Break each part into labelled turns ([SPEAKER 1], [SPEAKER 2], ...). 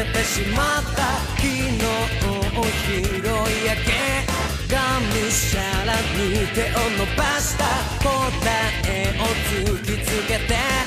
[SPEAKER 1] せてしまった昨日拾い上げがむしゃらに手を伸ばした答えを突きつけて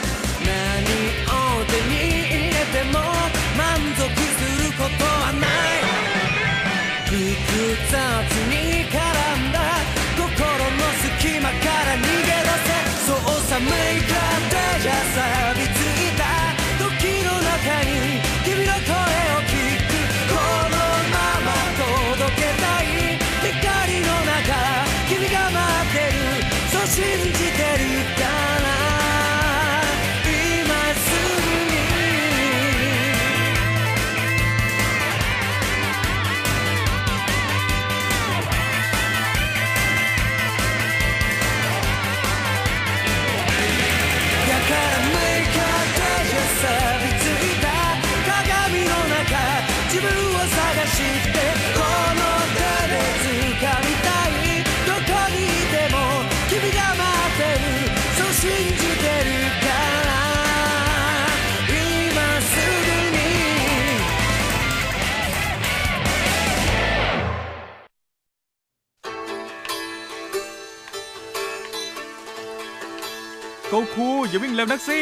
[SPEAKER 2] โกคูอย่าวิ่งเร็วนักสิ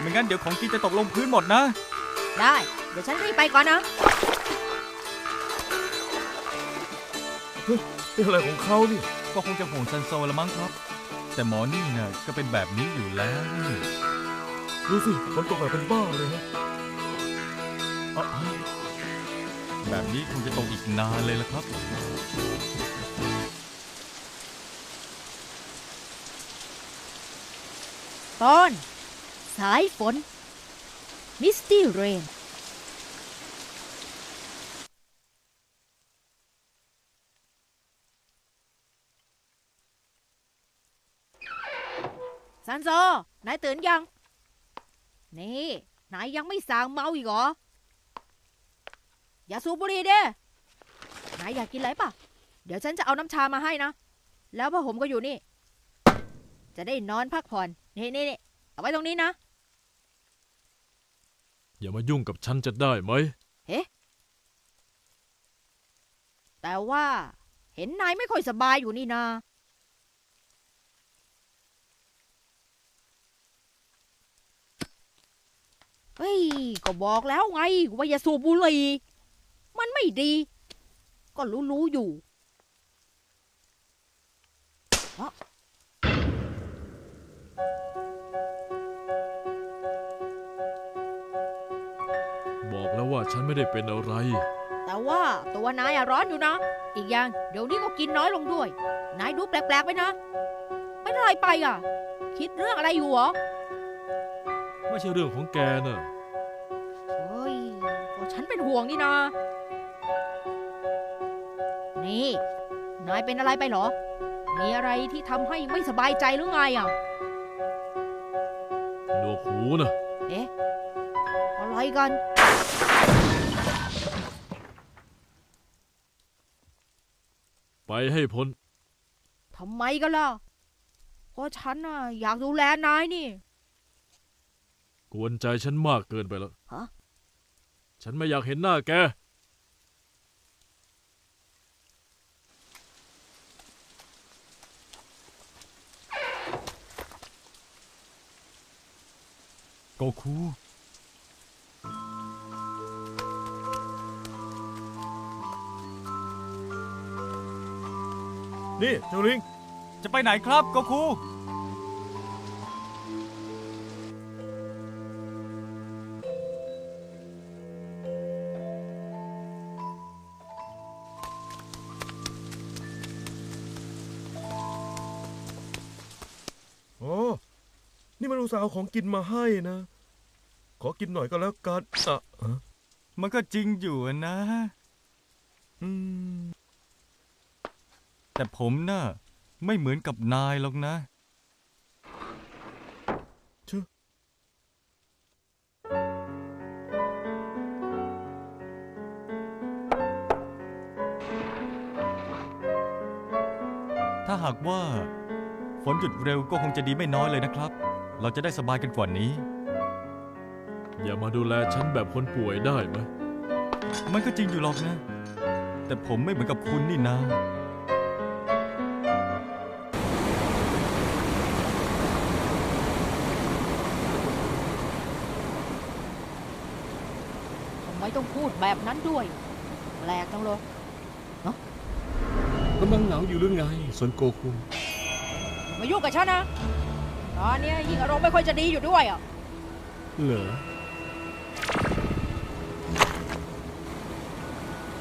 [SPEAKER 2] ไม่งั้นเดี๋ยวของกินจะตกลงพื้นหมดนะ
[SPEAKER 3] ได้ เดี๋ยวฉันรีบไปก่อนนะ
[SPEAKER 4] นี่อะไรของเขานี่
[SPEAKER 2] ก็คงจะห่วงซันโซละมั้งครับ แต่หมอนี่น่ะก็เป็นแบบนี้อยู่แล้วนี่
[SPEAKER 4] ดูสิฝนตกแบบเป็นบ้าเลยฮะ
[SPEAKER 2] อ๊ะแบบนี้คงจะตกอีกนานเลยละครับ
[SPEAKER 3] ตอน สายฝน มิสตี้เรน ซันโซ นายตื่นยัง นี่ นายยังไม่สั่งเมาอีกเหรอ อย่าสูบบุหรี่เด้นายอยากกินอะไรปะเดี๋ยวฉันจะเอาน้ำชามาให้นะ แล้วพ่อผมก็อยู่นี่ จะได้นอนพักผ่อน นี่นี่นี่เอาไว้ตรงนี้นะ
[SPEAKER 4] อย่ามายุ่งกับฉันจะได้ไหม
[SPEAKER 3] แต่ว่า เห็นนายไม่ค่อยสบายอยู่นี่นา เฮ้ย ก็บอกแล้วไงว่าอย่าสูบบุหรี่ มันไม่ดี ก็รู้ๆอยู่
[SPEAKER 4] บอก ฉันไม่ได้เป็นอะไร
[SPEAKER 3] แต่ว่าตัวนายอะร้อนอยู่นะ อีกอย่าง เดี๋ยวนี้ก็กินน้อยลงด้วย นายดูแปลกๆไปนะเป็นอะไรไปอะ คิดเรื่องอะไรอยู่เหรอ
[SPEAKER 4] ไม่ใช่เรื่องของแกน่ะ
[SPEAKER 3] เฮ้ยก็ฉันเป็นห่วงนี่นานี่ นายเป็นอะไรไปเหรอ มีอะไรที่ทำให้ไม่สบายใจหรือไงอะ
[SPEAKER 4] หนวกหูนะ
[SPEAKER 3] เอ๊ะ อะไรกัน
[SPEAKER 4] ไปให้พ้น
[SPEAKER 3] ทำไมกันล่ะ เพราะฉันน่ะอยากดูแลนายนี่
[SPEAKER 4] กวนใจฉันมากเกินไปแล้ว
[SPEAKER 3] ฮะ
[SPEAKER 4] ฉันไม่อยากเห็นหน้าแก
[SPEAKER 2] โกคู
[SPEAKER 4] นี่เจ้าลิง
[SPEAKER 2] จะไปไหนครับโกคู
[SPEAKER 4] อ๋อ นี่มันอุตส่าห์เอาของกินมาให้นะ ขอกินหน่อยก็แล้วกันอะฮะ
[SPEAKER 2] มันก็จริงอยู่นะ
[SPEAKER 4] อืม
[SPEAKER 2] แต่ผมน่ะไม่เหมือนกับนายหรอกนะ
[SPEAKER 4] ชื่อ
[SPEAKER 2] ถ้าหากว่าฝนหยุดเร็วก็คงจะดีไม่น้อยเลยนะครับ เราจะได้สบายกันกว่านี้
[SPEAKER 5] อย่ามาดูแลฉันแบบคนป่วยได้ไหม
[SPEAKER 2] มันก็จริงอยู่หรอกนะ แต่ผมไม่เหมือนกับคุณนี่นะ
[SPEAKER 3] ต้องพูดแบบนั้นด้วย แปลกจังเลย
[SPEAKER 5] กำลังเหงาอยู่หรือไงสนโกคุ
[SPEAKER 3] มายุ่งกับฉันนะ ตอนเนี้ยยิ่งอารมณ์ไม่ค่อยจะดีอยู่ด้วยอะ
[SPEAKER 5] เหรอ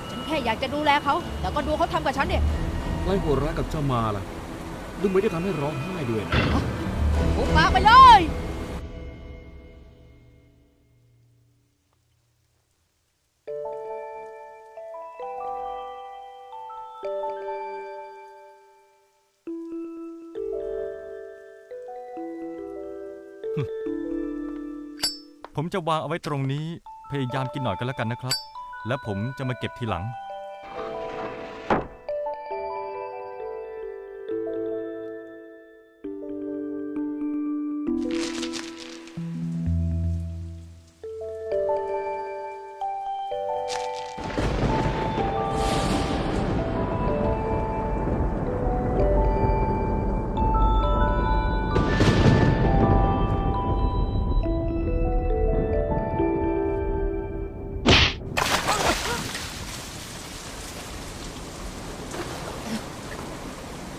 [SPEAKER 3] ฉันแค่อยากจะดูแลเขา แต่ก็ดูเขาทำกับฉันเนี่ย
[SPEAKER 5] ไล่โหดร้ายกับเจ้ามาล่ะ ดูเหมือนจะทำให้ร้องไห้ด้วยนะ
[SPEAKER 3] ปุบปากไปเลย
[SPEAKER 2] ผมจะวางเอาไว้ตรงนี้ พยายามกินหน่อยก็แล้วกันนะครับ แล้วผมจะมาเก็บทีหลัง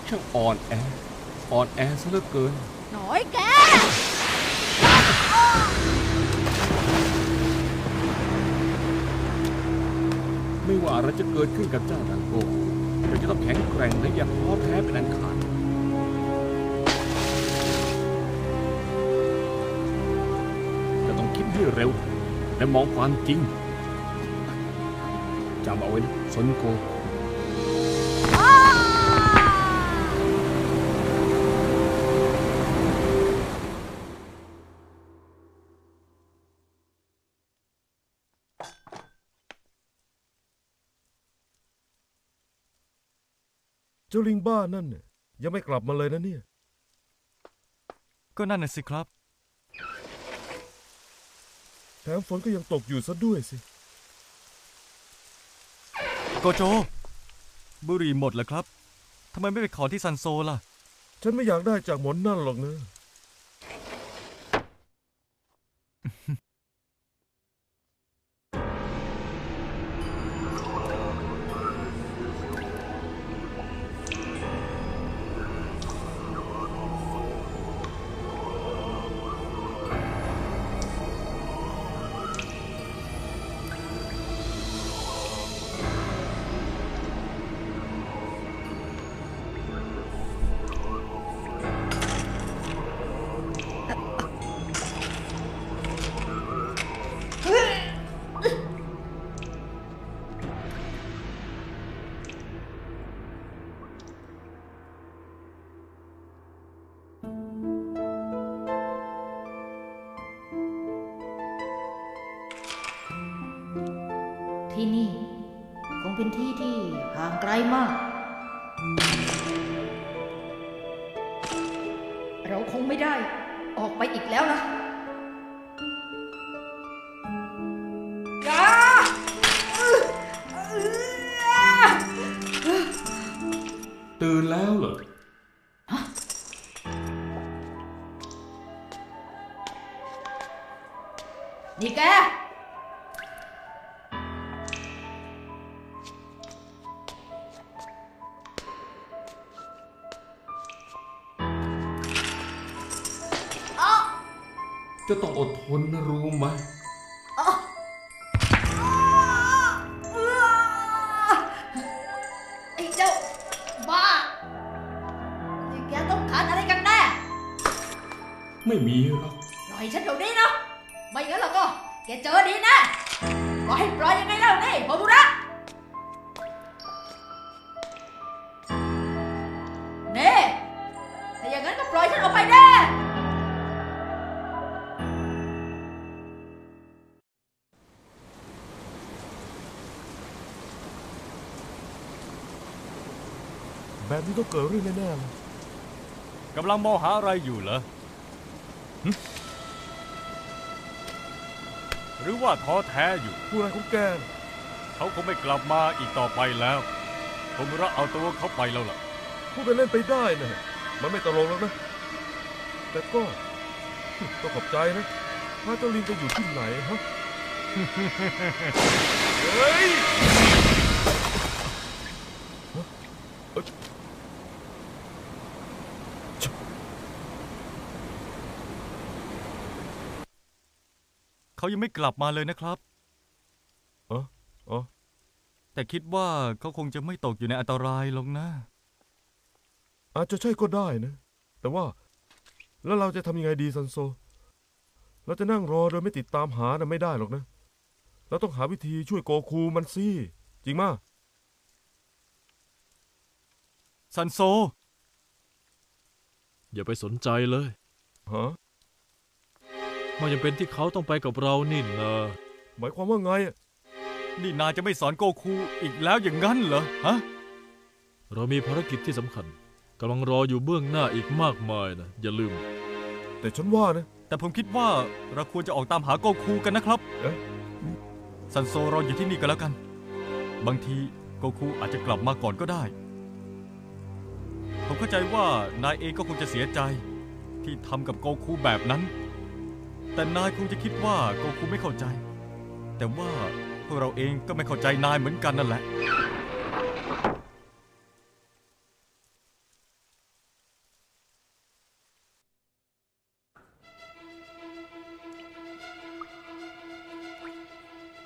[SPEAKER 5] ช่างอ่อนแอ อ่อนแอซะเหลือเกิน
[SPEAKER 3] หน่อยแก
[SPEAKER 5] ไม่ว่าอะไรจะเกิดขึ้นกับเจ้าดังโกเราจะต้องแข็งแกร่งและอย่าท้อแท้เป็นอันขาดจะต้องคิดให้เร็ว และมองความจริงจำเอาไว้นะสนโก
[SPEAKER 4] จ้าลิงบ้านั่นเนี่ยยังไม่กลับมาเลยนะเนี่ย
[SPEAKER 2] ก็นั่นน่ะสิครับ
[SPEAKER 4] แถมฝนก็ยังตกอยู่ซะด้วยสิ
[SPEAKER 2] โกโจ บุหรี่หมดเหรอครับทำไมไม่ไปขอที่ซันโซล่ะ
[SPEAKER 4] ฉันไม่อยากได้จากหมอนนั่นหรอกนะ
[SPEAKER 3] นี่แก
[SPEAKER 5] จะต้องอดทนนะรู้ไหม
[SPEAKER 3] อย่างนั้นก็ปล่อยฉันออกไปแน่
[SPEAKER 4] แบบนี้ต้องเกิดเรื่องแน่ๆเลย
[SPEAKER 2] กำลังมองหาอะไรอยู่เหรอหึหรือว่าท้อแท้อยู่
[SPEAKER 4] พูดอะไรของแกน่ะ
[SPEAKER 2] เขาคงไม่กลับมาอีกต่อไปแล้ว ผมระเอาตัวเขาไปแล้วล่ะ
[SPEAKER 4] พูดไปเล่นไปได้นะ มันไม่ตลกแล้วนะ แต่ก็ต้องขอบใจนะพระเจ้าลิงจะอยู่ที่ไหนฮะ เฮ้ย
[SPEAKER 2] เขายังไม่กลับมาเลยนะครับ
[SPEAKER 4] อ๋ออ๋อ
[SPEAKER 2] แต่คิดว่าเขาคงจะไม่ตกอยู่ในอันตรายหรอกนะ
[SPEAKER 4] อาจจะใช่ก็ได้นะ แต่ว่าแล้วเราจะทำยังไงดีซันโซ เราจะนั่งรอโดยไม่ติดตามหานะไม่ได้หรอกนะ เราต้องหาวิธีช่วยโกคูมันสิจริงมะ
[SPEAKER 2] ซันโซ
[SPEAKER 6] อย่าไปสนใจเลย
[SPEAKER 4] ฮะ
[SPEAKER 6] มันยังเป็นที่เขาต้องไปกับเรานี่นะ
[SPEAKER 4] หมายความว่าไงอะ
[SPEAKER 2] นี่นายจะไม่สอนโกคูอีกแล้วอย่างนั้นเหรอฮะ
[SPEAKER 6] เรามีภารกิจที่สำคัญ กำลังรออยู่เบื้องหน้าอีกมากมายนะอย่าลืม
[SPEAKER 4] แต่ฉันว่านะ
[SPEAKER 2] แต่ผมคิดว่าเราควรจะออกตามหาโกคูกันนะครับ
[SPEAKER 4] เอ๊ะ
[SPEAKER 2] ซันโซรออยู่ที่นี่กันแล้วกัน บางทีโกคูอาจจะกลับมาก่อนก็ได้ ผมเข้าใจว่านายเองก็คงจะเสียใจ ที่ทำกับโกคูแบบนั้น แต่นายคงจะคิดว่าโกคูไม่เข้าใจ แต่ว่าพวกเราเองก็ไม่เข้าใจนายเหมือนกันนั่นแหละ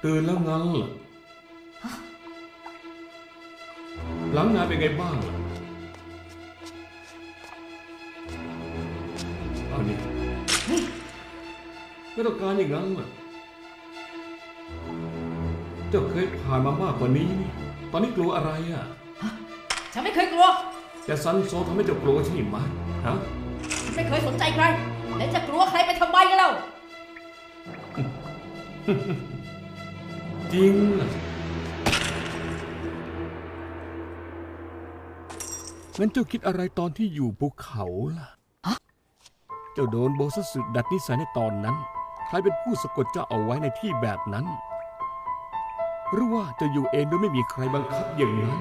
[SPEAKER 5] ตื่นแล้วงั้นเหรอหลังงานเป็นไงบ้างล่ะเอานี่ไม่ต้องการอย่างนั้นเหรอเจ้าเคยผ่านมามากกว่านี้นี่ตอนนี้กลัวอะไรอะ
[SPEAKER 3] ฉันไม่เคยกลัว
[SPEAKER 5] แต่ซันโซทำให้เจ้ากลัวใช่ไหมฮะ
[SPEAKER 3] ฉันไม่เคยสนใจใคร แล้วจะกลัวใครไปทำไมกันเล่า
[SPEAKER 5] จริงเหรองั้นเจ้าคิดอะไรตอนที่อยู่ภูเขาล่ะ เจ้าโดนโบสสึดัดนิสัยในตอนนั้น ใครเป็นผู้สะกดเจ้าเอาไว้ในที่แบบนั้น หรือว่าเจะอยู่เองโดยไม่มีใครบังคับอย่างนั้น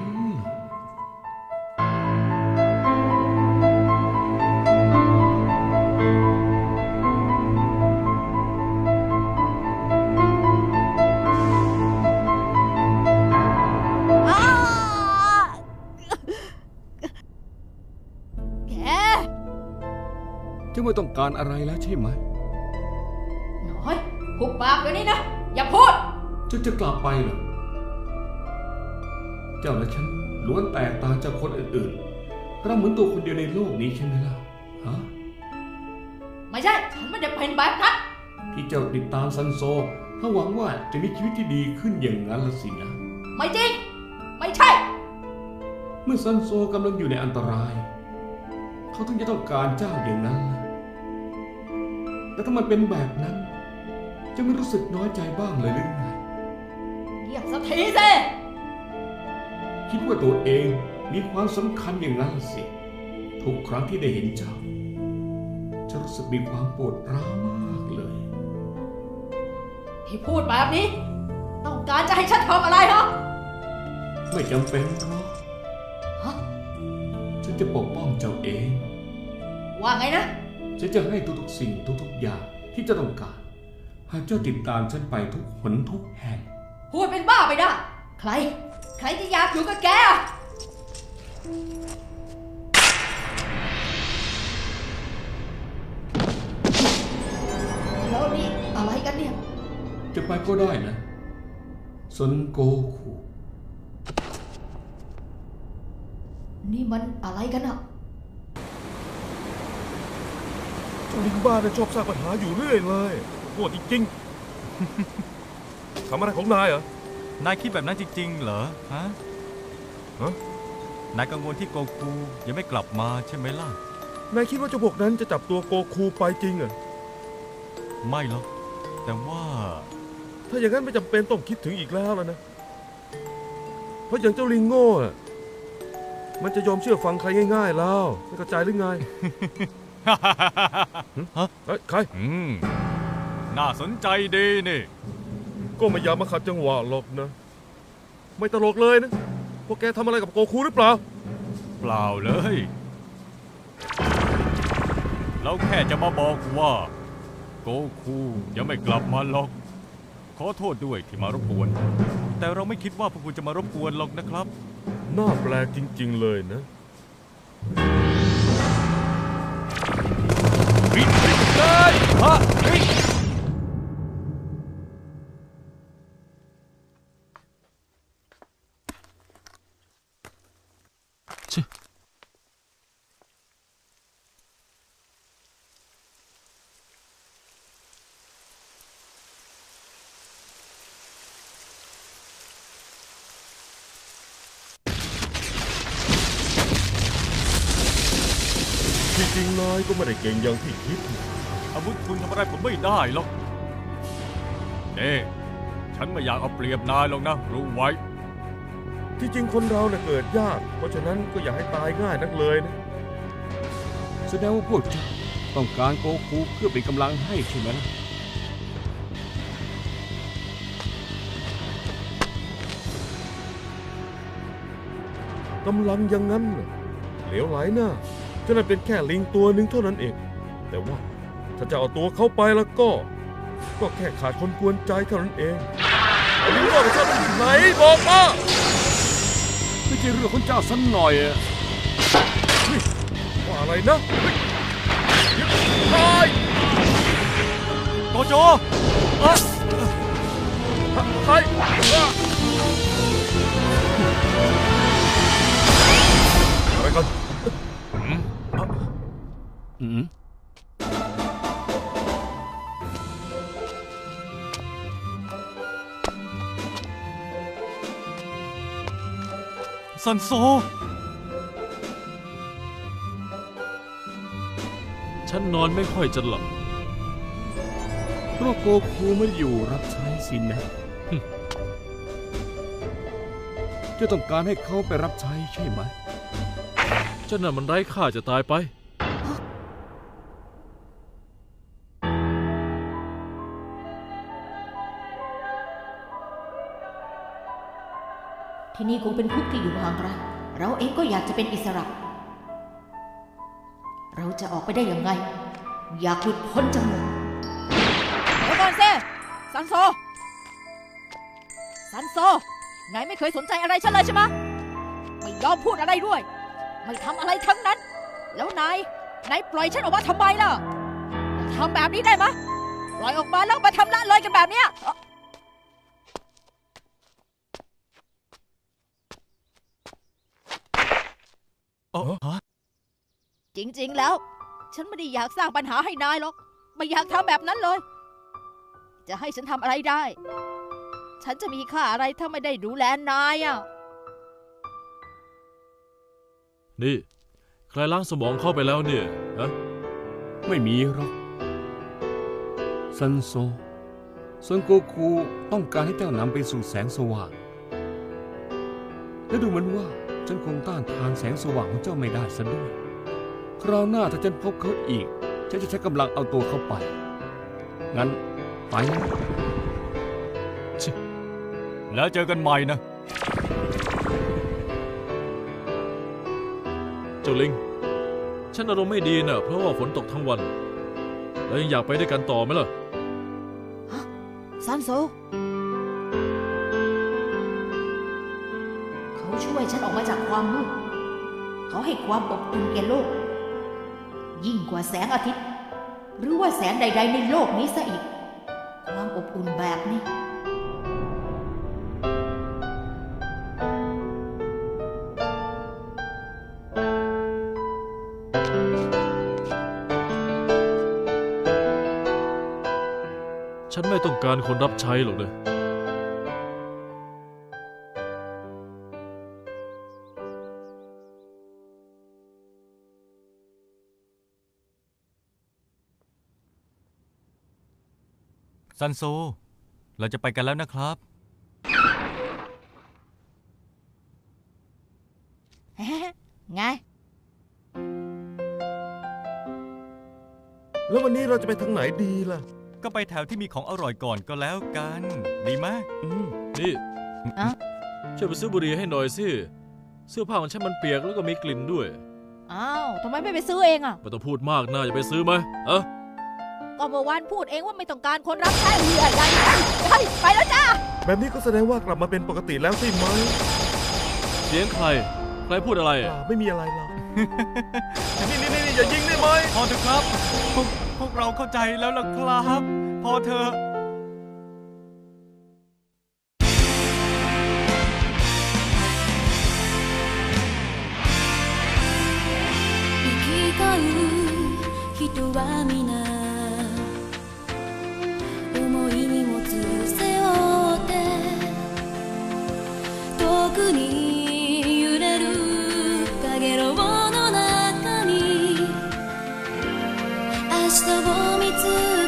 [SPEAKER 5] ไม่ต้องการอะไรแล้วใช่ไหม
[SPEAKER 3] น้อยหุบปากเดี๋ยวนี้นะ อย่าพูด
[SPEAKER 5] เจ้าจะกลับไปเหรอเจ้าและฉันล้วนแตกต่างจากคนอื่นๆเราเหมือนตัวคนเดียวในโลกนี้ใช่ไหมล่ะฮะ
[SPEAKER 3] ไม่ใช่ ฉันไม่ได้เป็นแบบนั้น
[SPEAKER 5] ที่เจ้าติดตามซันโซเพราะหวังว่าจะมีชีวิตที่ดีขึ้นอย่างนั้นละสินะ
[SPEAKER 3] ไม่จริง ไม่ใช่
[SPEAKER 5] เมื่อซันโซกำลังอยู่ในอันตราย เขาถึงจะต้องการเจ้าอย่างนั้นล่ะ แต่ถ้ามันเป็นแบบนั้น จะไม่รู้สึกน้อยใจบ้างเลยหรือไง
[SPEAKER 3] เงียบสักทีสิ
[SPEAKER 5] คิดว่าตัวเองมีความสำคัญอย่างนั้นสิ ทุกครั้งที่ได้เห็นเจ้าจะรู้สึกมีความปวดร้าวมากเลย
[SPEAKER 3] ที่พูดแบบนี้ ต้องการจะให้ฉันทำอะไรเหรอ
[SPEAKER 5] ไม่จำเป็นหรอก
[SPEAKER 3] ฮะ
[SPEAKER 5] ฉันจะปกป้องเจ้าเอง
[SPEAKER 3] ว่าไงนะ
[SPEAKER 5] ฉันจะให้ทุกๆสิ่งทุกๆอย่างที่เจะต้องการ หากเจ้าติดตามฉันไปทุกหนทุกแห่ง
[SPEAKER 3] พูดเป็นบ้าไปได้ ใคร ใครจะอยากอยู่กับแกอะแล้วนี่อะไรกันเนี่ย
[SPEAKER 5] จะไปก็ได้นะซนโกคู
[SPEAKER 3] นี่มันอะไรกันอะ
[SPEAKER 4] เจ้าลิงบ้าเนี่ยชอบสร้างปัญหาอยู่เรื่อยเลยโง่จริงๆ ทำอะไรของนายเหรอ
[SPEAKER 2] นายคิดแบบนั้นจริง ๆ เหรอ ฮะ
[SPEAKER 4] ฮะ
[SPEAKER 2] นายกังวลที่โกคูยังไม่กลับมาใช่ไหมล่ะ
[SPEAKER 4] นายคิดว่าเจ้าพวกนั้นจะจับตัวโกคูไปจริงเหรอ
[SPEAKER 2] ไม่หรอก แต่ว่า
[SPEAKER 4] ถ้าอย่างนั้นไม่จำเป็นต้องคิดถึงอีกแล้วแล้วนะ เพราะอย่างเจ้าลิงโง่อะมันจะยอมเชื่อฟังใครง่าย ๆ แล้วไม่เข้าใจหรือไง เอ้ยใคร
[SPEAKER 2] อืมน่าสนใจดีนี่
[SPEAKER 4] ก็ไม่อยากมาขัดจังหวะหรอกนะ ไม่ตลกเลยนะ พวกแกทำอะไรกับโกคูหรือเปล่า
[SPEAKER 2] เปล่าเลย เราแค่จะมาบอกว่า โกคูยังไม่กลับมาหรอก ขอโทษด้วยที่มารบกวน แต่เราไม่คิดว่าพวกคุณจะมารบกวนหรอกนะครับ
[SPEAKER 4] น่าแปลกจริง ๆ เลยนะ
[SPEAKER 2] เลยฮะริงย
[SPEAKER 4] ที่จริงนาย ก็ไม่ได้เก่งอย่างที่คิด
[SPEAKER 2] อาวุธคุณทำอะไรผมไม่ได้หรอกเน่ฉันไม่อยากเอาเปรียบนายหรอกนะ รู้ไว้
[SPEAKER 4] ที่จริงคนเราเน่ะเกิดยาก เพราะฉะนั้นก็อย่าให้ตายง่ายนักเลยนะ
[SPEAKER 5] แสดงว่าพวกเจ้าต้องการโกคูเพื่อเป็นกำลังให้ใช่ไหมล่ะ
[SPEAKER 4] กำลังอยังงั้นน่ะเหลวไหลหน้าฉะนั้นเป็นแค่ลิงตัวหนึ่งเท่านั้นเอง แต่ว่าถ้าจะเอาตัวเขาไปแล้วก็ ก็แค่ขาดคนกวนใจเท่านั้นเองไอ้ลิงว่าของฉันมันอยู่ไหนบอกมา
[SPEAKER 5] ไม่ใช่เรื่องของเจ้าสันหน่อยอะ
[SPEAKER 4] ว่าอะไรนะเฮ้ยหยุดตาย
[SPEAKER 2] โกโจเอ้อ
[SPEAKER 4] ใครอะอะไร
[SPEAKER 5] อืม
[SPEAKER 2] ซันโซ
[SPEAKER 6] ฉันนอนไม่ค่อยจะหลับ
[SPEAKER 5] เพราะโกคูไม่ได้อยู่รับใช้สินนะเจะต้องการให้เขาไปรับใช้ใช่ไหม
[SPEAKER 6] เจ้านั่นมันไร้ค่าจะตายไป
[SPEAKER 3] ที่นี่คงเป็นคุกที่อยู่ห่างไกลเราเองก็อยากจะเป็นอิสระ เราจะออกไปได้ยังไง อยากหลุดพ้นจากมันเดี๋ยวก่อนเซซันโซซันโซนายไม่เคยสนใจอะไรฉันเลยใช่ไหมไม่ยอมพูดอะไรด้วย ไม่ทำอะไรทั้งนั้น แล้วนายนายปล่อยฉันออกมาทำไมล่ะอทำแบบนี้ได้ไหมปล่อยออกมาแล้วมาทำละเลยกันแบบเนี้ย เอ่อ
[SPEAKER 2] เอ้อฮะ
[SPEAKER 3] จริง ๆ แล้ว ฉันไม่ได้อยากสร้างปัญหาให้นายหรอก ไม่อยากทำแบบนั้นเลย จะให้ฉันทำอะไรได้ ฉันจะมีค่าอะไรถ้าไม่ได้ดูแลนายอะ
[SPEAKER 6] นี่ ใครล้างสมองเข้าไปแล้วเนี่ยฮะ
[SPEAKER 5] ไม่มีหรอกซันโซส่วนโกคูต้องการให้เจ้านำไปสู่แสงสว่าง และดูเหมือนว่า ฉันคงต้านทานแสงสว่างของเจ้าไม่ได้ซะด้วย คราวหน้าถ้าฉันพบเขาอีก ฉันจะใช้กำลังเอาตัวเขาไป งั้นไปนะ
[SPEAKER 2] แล้วเจอกันใหม่นะ
[SPEAKER 6] เจ้าลิง ฉันอารมณ์ไม่ดีน่ะเพราะว่าฝนตกทั้งวัน แล้วยังอยากไปด้วยกันต่อไหมล่ะ
[SPEAKER 3] ซันโซ เขาให้ความอบอุ่นแก่โลก ยิ่งกว่าแสงอาทิตย์ หรือว่าแสงใด ๆ ในโลกนี้ซะอีก ความอบอุ่นแบบนี้
[SPEAKER 6] ฉันไม่ต้องการคนรับใช้หรอกนะ
[SPEAKER 2] ซันโซ เราจะไปกันแล้วนะครับ
[SPEAKER 3] ไง
[SPEAKER 4] แล้ววันนี้เราจะไปทางไหนดีล่ะ
[SPEAKER 2] ก็ไปแถวที่มีของอร่อยก่อนก็แล้วกัน ดีไหม
[SPEAKER 4] อืม
[SPEAKER 6] นี่
[SPEAKER 3] อะ
[SPEAKER 6] ช่วยไปซื้อบุหรี่ให้หน่อยสิ เสื้อผ้าของฉันมันเปียกแล้วก็มีกลิ่นด้วย
[SPEAKER 3] อ้าวทำไมไม่ไปซื้อเองอะ
[SPEAKER 6] ไม่ต้องพูดมากนะอย่าไปซื้อไหมเอะ
[SPEAKER 3] ก็เมื่อวานพูดเองว่าไม่ต้องการคนรับใช้เรือใหญ่ไปไปแล้วจ้า
[SPEAKER 4] แบบนี้ก็แสดงว่ากลับมาเป็นปกติแล้วใช่ไหม
[SPEAKER 6] เสียงใคร ใครพูดอะไร
[SPEAKER 4] เป
[SPEAKER 6] อะ
[SPEAKER 4] ล่าไม่มีอะไรหรอก นี่นี่นี่อย่ายิงได้ไหม
[SPEAKER 2] พอเถอะครับ พวกพวกเราเข้าใจแล้วล่ะครับ พอเถอะ
[SPEAKER 7] 下を見つめ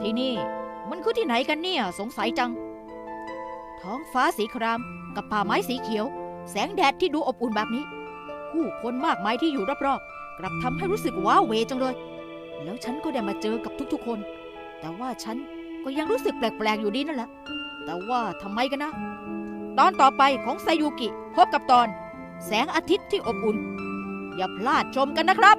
[SPEAKER 3] ที่นี่มันคือที่ไหนกันเนี่ยสงสัยจัง ท้องฟ้าสีคราม กับป่าไม้สีเขียว แสงแดดที่ดูอบอุ่นแบบนี้ ผู้คนมากมายที่อยู่รอบๆกลับทำให้รู้สึกว้าเวจังเลย แล้วฉันก็ได้มาเจอกับทุกๆคน แต่ว่าฉันก็ยังรู้สึกแปลกๆอยู่ดีนั่นแหละ แต่ว่าทำไมกันนะ ตอนต่อไปของไซยูกิ พบกับตอน แสงอาทิตย์ที่อบอุ่น อย่าพลาดชมกันนะครับ